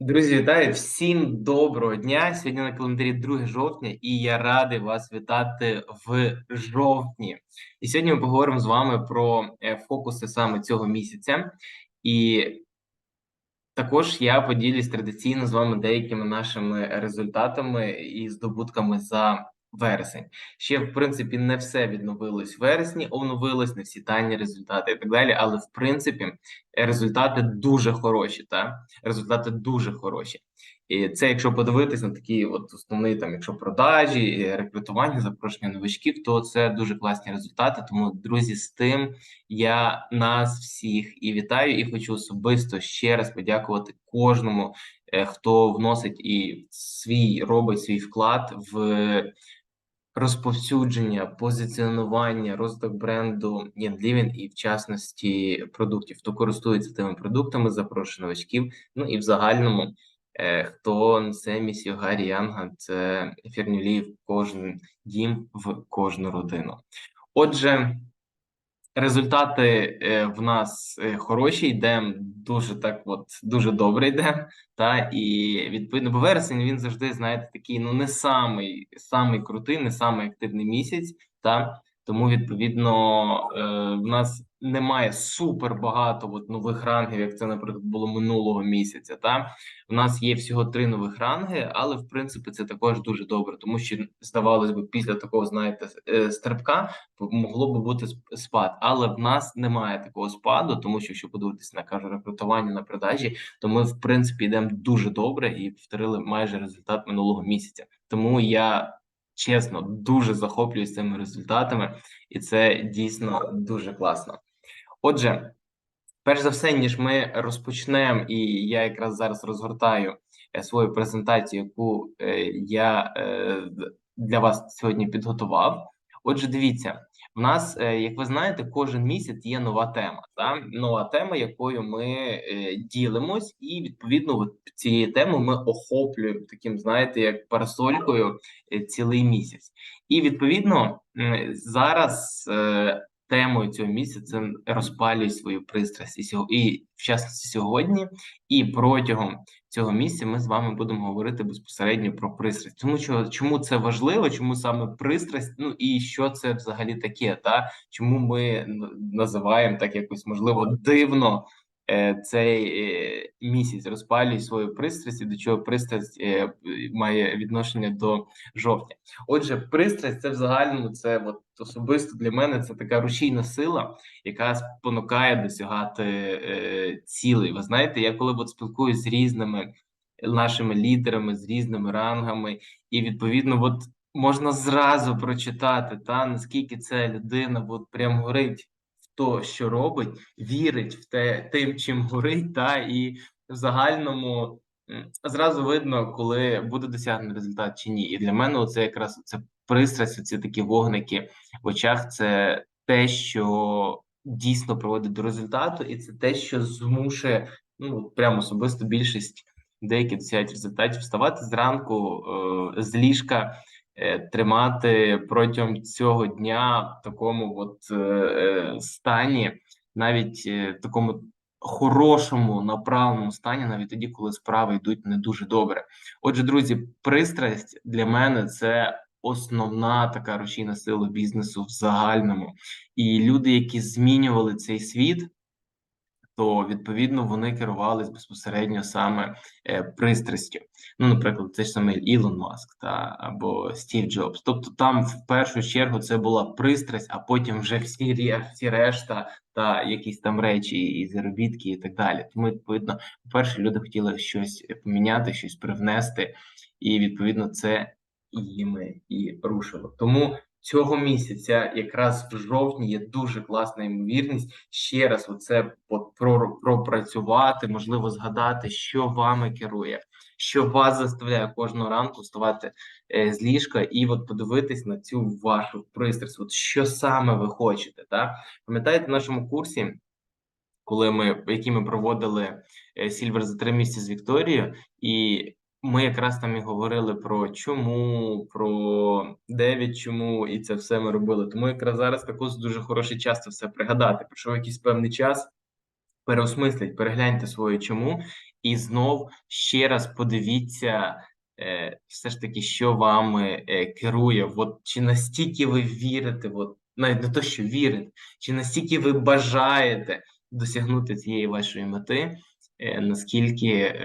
Друзі, вітаю всім доброго дня. Сьогодні на календарі 2 жовтня, і я радий вас вітати в жовтні. І сьогодні ми поговоримо з вами про е, фокуси саме цього місяця. І також я поділюсь традиційно з вами деякими нашими результатами і здобутками за вересень. Ще в принципі не все відновилось в вересні, оновилось не всі тайні результати і так далі. Але в принципі результати дуже хороші. Та результати дуже хороші. І це, якщо подивитись на такі, от основний там, якщо продажі, рекрутування, запрошення новичків, то це дуже класні результати. Тому, друзі, з тим я нас всіх і вітаю, і хочу особисто ще раз подякувати кожному, е, хто вносить і свій робить свій вклад в розповсюдження, позиціонування, розвиток бренду Living і в частності продуктів, хто користується тими продуктами, запрошує новачків. Ну і в загальному, е, хто несе місію Гаррі Янга, це ефірні в кожен дім, в кожну родину. Отже. Результати е, в нас е, хороші, йдемо дуже так, от дуже добре йдемо. Та і відповідно, бо вересень він завжди знаєте такий, ну не самий самий крутий, не самий активний місяць. Та тому відповідно е, в нас немає супер багато от нових рангів, як це, наприклад, було минулого місяця. Та у нас є всього три нових ранги, але в принципі це також дуже добре, тому що здавалось би, після такого, знаєте, е, стрибка могло би бути спад, але в нас немає такого спаду, тому що якщо подивитися на кажу рекрутування на продажі, то ми в принципі йдемо дуже добре і повторили майже результат минулого місяця. Тому я. Чесно, дуже захоплююсь цими результатами, і це дійсно дуже класно. Отже, перш за все, ніж ми розпочнемо, і я якраз зараз розгортаю е, свою презентацію, яку е, я е, для вас сьогодні підготував. Отже, дивіться, в нас, як ви знаєте, кожен місяць є нова тема. Та? Нова тема, якою ми ділимось, і відповідно от цієї теми ми охоплюємо таким, знаєте, як парасолькою цілий місяць. І відповідно зараз темою цього місяця розпалюють свою пристрасть і в частності сьогодні, і протягом цього місяця ми з вами будемо говорити безпосередньо про пристрасть. Тому що чому це важливо, чому саме пристрасть? Ну і що це взагалі таке? Та чому ми називаємо так якось можливо дивно цей е, місяць розпалює свою пристрасть, і до чого пристрасть е, має відношення до жовтня. Отже, пристрасть це в загальному це от особисто для мене це така рушійна сила, яка спонукає досягати е, цілей. Ви знаєте, я коли от спілкуюся з різними нашими лідерами, з різними рангами, і відповідно, от можна зразу прочитати та наскільки ця людина от прям горить то, що робить, вірить в те, тим, чим горить, та і в загальному зразу видно, коли буде досягнений результат чи ні. І для мене це якраз це пристрасть, ці такі вогники в очах. Це те, що дійсно приводить до результату, і це те, що змушує ну прямо особисто більшість деякі досягають результатів вставати зранку е, з ліжка. Е, тримати протягом цього дня в такому от е, е, стані, навіть в такому хорошому направленому стані, навіть тоді, коли справи йдуть не дуже добре. Отже, друзі, пристрасть для мене це. Основна така рушійна сила бізнесу в загальному, і люди, які змінювали цей світ, то відповідно вони керувались безпосередньо саме е, пристрастю. Ну, наприклад, той ж самий Ілон Маск та або Стів Джобс. Тобто, там в першу чергу це була пристрасть, а потім вже всі всі решта та якісь там речі, і заробітки, і так далі. Тому відповідно, по перше, люди хотіли щось поміняти, щось привнести, і відповідно це їми і рушило. Тому цього місяця, якраз в жовтні, є дуже класна ймовірність ще раз оце пропрацювати, можливо, згадати, що вами керує, що вас заставляє кожного ранку вставати е, з ліжка, і от подивитись на цю вашу пристрасть. От що саме ви хочете, так пам'ятаєте в нашому курсі? Коли ми які ми проводили Сільвер за три місяці з Вікторією, і ми якраз там і говорили про чому, про дев'ять чому, і це все ми робили. Тому якраз зараз також дуже хороший час це все пригадати. Пройшов якийсь певний час, переосмисліть, перегляньте своє чому, і знов ще раз подивіться, е, все ж таки, що вами е, керує. От чи настільки ви вірите, от навіть не то, що вірите, чи настільки ви бажаєте досягнути цієї вашої мети, е, наскільки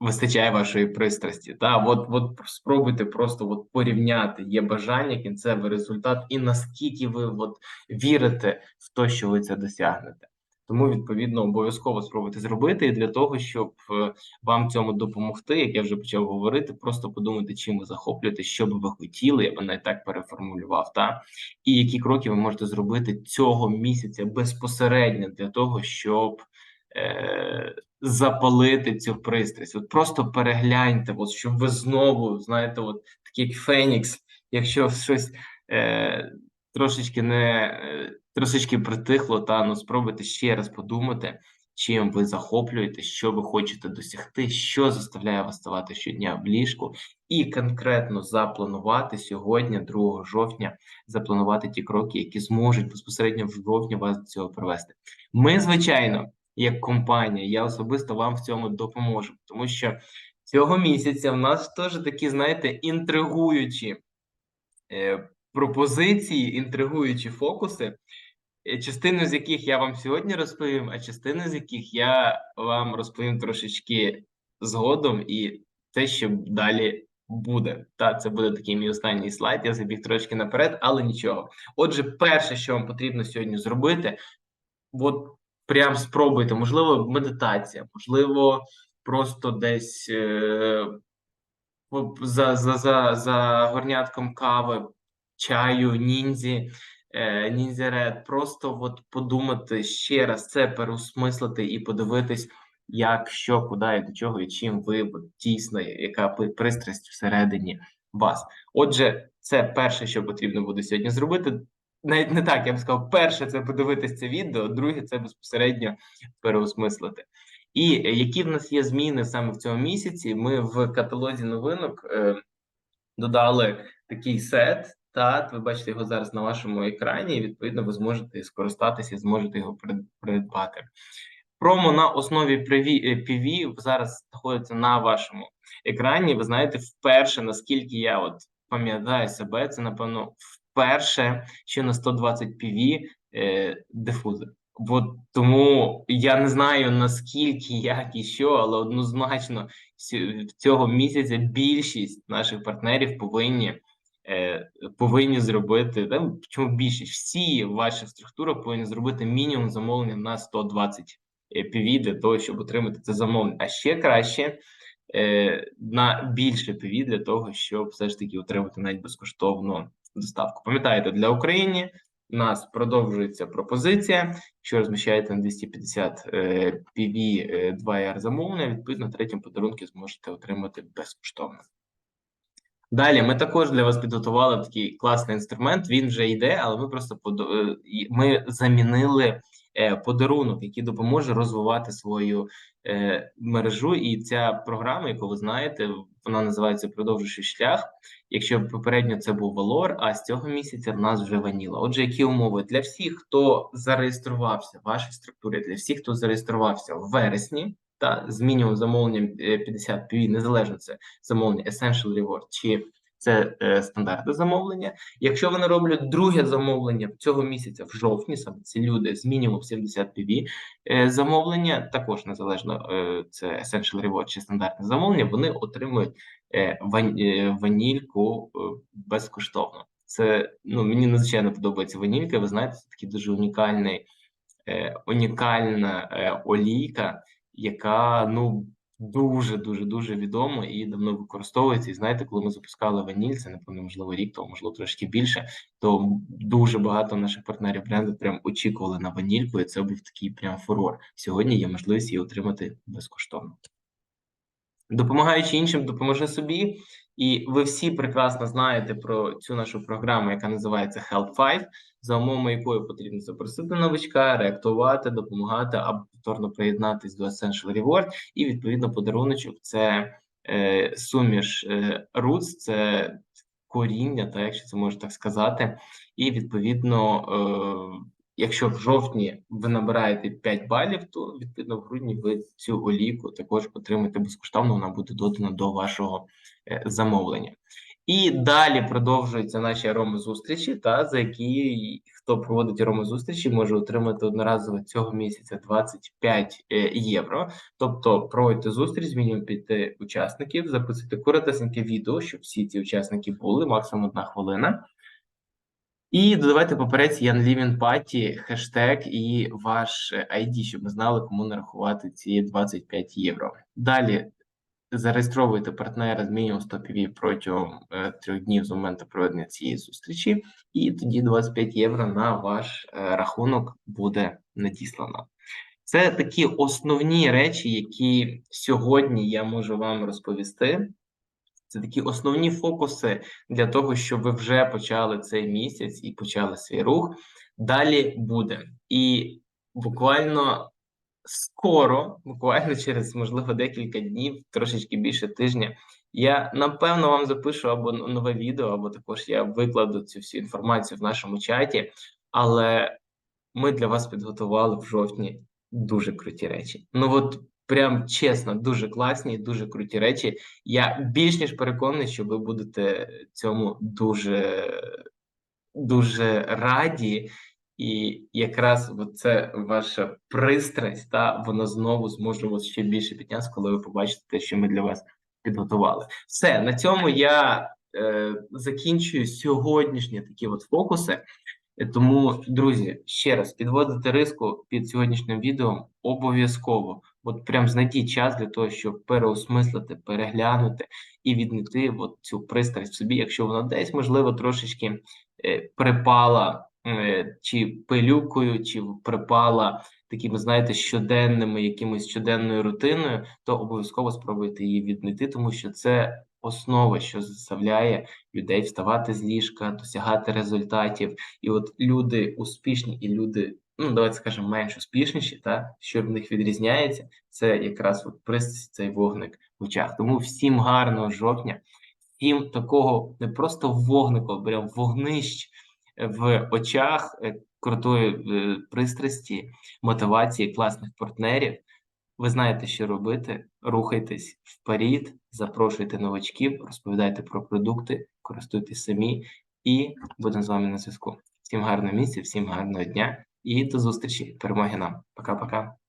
вистачає вашої пристрасті. Та от, от спробуйте просто от порівняти є бажання, кінцевий результат, і наскільки ви от вірите в те, що ви це досягнете. Тому відповідно обов'язково спробуйте зробити і для того, щоб е, вам цьому допомогти, як я вже почав говорити, просто подумати, чим ви захоплюєте, що би ви хотіли, я би навіть так переформулював, та і які кроки ви можете зробити цього місяця безпосередньо для того, щоб е, запалити цю пристрасть. От просто перегляньте, от щоб ви знову знаєте, от такий як Фенікс, якщо щось е, трошечки не е, трошечки притихло, та ну спробуйте ще раз подумати, чим ви захоплюєте, що ви хочете досягти, що заставляє вас ставати щодня в ліжку, і конкретно запланувати сьогодні, 2 жовтня, запланувати ті кроки, які зможуть безпосередньо в жовтні вас до цього привести. Ми, звичайно, як компанія, я особисто вам в цьому допоможу, тому що цього місяця в нас теж такі, знаєте, інтригуючі. Е, пропозиції, інтригуючі фокуси, частину з яких я вам сьогодні розповім, а частину з яких я вам розповім трошечки згодом, і те, що далі буде. Та це буде такий мій останній слайд. Я забіг трошки наперед, але нічого. Отже, перше, що вам потрібно сьогодні зробити, от прям спробуйте, можливо, медитація, можливо, просто десь. Е за за, за, за горнятком кави чаю, ніндзі, е, ніндзя ред, просто от подумати ще раз це переосмислити і подивитись, як, що, куди і до чого, і чим ви от, дійсно, яка пристрасть всередині вас. Отже, це перше, що потрібно буде сьогодні зробити. Навіть не так, я б сказав, перше це подивитись це відео, друге це безпосередньо переосмислити. І які в нас є зміни саме в цьому місяці? Ми в каталозі новинок е, додали такий сет, та ви бачите його зараз на вашому екрані, і відповідно ви зможете скористатися, зможете його придбати. Промо на основі PV зараз знаходиться на вашому екрані. Ви знаєте, вперше, наскільки я от пам'ятаю себе, це напевно вперше, що на 120 PV е, дифузор. От тому я не знаю наскільки, як і що, але однозначно цього місяця більшість наших партнерів повинні Е, повинні зробити да, чому більшість всі ваші структури повинні зробити мінімум замовлення на 120 PV для того, щоб отримати це замовлення. А ще краще е, на більше PV для того, щоб все ж таки отримати навіть безкоштовну доставку. Пам'ятаєте, для України у нас продовжується пропозиція. Якщо розміщаєте на 250 е, PV 2 r замовлення, відповідно третім подарунки зможете отримати безкоштовно. Далі ми також для вас підготували такий класний інструмент. Він вже йде, але ми просто е, ми замінили е, подарунок, який допоможе розвивати свою е, мережу. І ця програма, яку ви знаєте, вона називається Продовжуючий шлях. Якщо попередньо це був Valor, а з цього місяця в нас вже ваніла. Отже, які умови для всіх, хто зареєструвався в вашій структурі, для всіх, хто зареєструвався в вересні та з мінімум замовленням 50 PV, незалежно це замовлення Essential Reward чи це е, стандартне замовлення. Якщо вони роблять друге замовлення цього місяця в жовтні, саме ці люди з мінімум 70 PV е, замовлення, також незалежно е, це Essential Reward чи стандартне замовлення, вони отримують е, ван, е, ванільку е, безкоштовно. Це ну мені надзвичайно подобається ванілька. Ви знаєте, це такий дуже унікальний, е, унікальна е, олійка яка ну дуже дуже дуже відома і давно використовується. І знаєте, коли ми запускали ваніль, це напевно можливо рік, то можливо трошки більше. То дуже багато наших партнерів бренду прям очікували на ванільку, і це був такий прям фурор. Сьогодні є можливість її отримати безкоштовно. Допомагаючи іншим, допоможи собі. І ви всі прекрасно знаєте про цю нашу програму, яка називається Help 5, за умовами якої потрібно запросити новичка, реактувати, допомагати або повторно приєднатись до Essential Reward. І відповідно подаруночок це е, суміш е, Roots, це коріння, та якщо це можна так сказати, і відповідно. Е, якщо в жовтні ви набираєте 5 балів, то відповідно в грудні ви цю олійку також отримаєте безкоштовно. Вона буде додана до вашого е, замовлення. І далі продовжуються наші ароми зустрічі, та за які хто проводить ароми зустрічі, може отримати одноразово цього місяця 25 е, євро. Тобто проводьте зустріч з мінімум п'яти учасників, записуйте коротесеньке відео, щоб всі ці учасники були, максимум одна хвилина. І додавайте Лівін Паті, хештег і ваш е, ID, щоб ми знали, кому нарахувати ці 25 євро. Далі зареєстровуйте партнера з мінімум 100 PV протягом е, трьох днів з моменту проведення цієї зустрічі, і тоді 25 євро на ваш е, рахунок буде надіслано. Це такі основні речі, які сьогодні я можу вам розповісти. Це такі основні фокуси для того, щоб ви вже почали цей місяць і почали свій рух. Далі буде. І буквально скоро, буквально через, можливо, декілька днів, трошечки більше тижня, я напевно вам запишу або нове відео, або також я викладу цю всю інформацію в нашому чаті. Але ми для вас підготували в жовтні дуже круті речі. Ну от прям чесно, дуже класні, дуже круті речі. Я більш ніж переконаний, що ви будете цьому дуже, дуже раді. І якраз це ваша пристрасть, та вона знову зможе вас ще більше підняти, коли ви побачите те, що ми для вас підготували. Все на цьому я е, закінчую сьогоднішні такі от фокуси. Е, Тому, друзі, ще раз підводити риску під сьогоднішнім відео обов'язково. От прям знайдіть час для того, щоб переосмислити, переглянути і віднити от цю пристрасть в собі, якщо вона десь можливо трошечки е, припала е, чи пилюкою, чи припала такими, знаєте, щоденними якимось щоденною рутиною, то обов'язково спробуйте її віднайти, тому що це основа, що заставляє людей вставати з ліжка, досягати результатів. І от люди успішні і люди, ну давайте скажемо, менш успішніші, та що в них відрізняється, це якраз от пристрасть, цей вогник в очах. Тому всім гарного жовтня, всім такого не просто вогнику, а прям вогнищ в очах, е, крутої е, пристрасті, мотивації, класних партнерів. Ви знаєте, що робити. Рухайтесь вперед, запрошуйте новачків, розповідайте про продукти, користуйтесь самі, і будемо з вами на зв'язку. Всім гарного місця, всім гарного дня і до зустрічі. Перемоги нам. Пока-пока.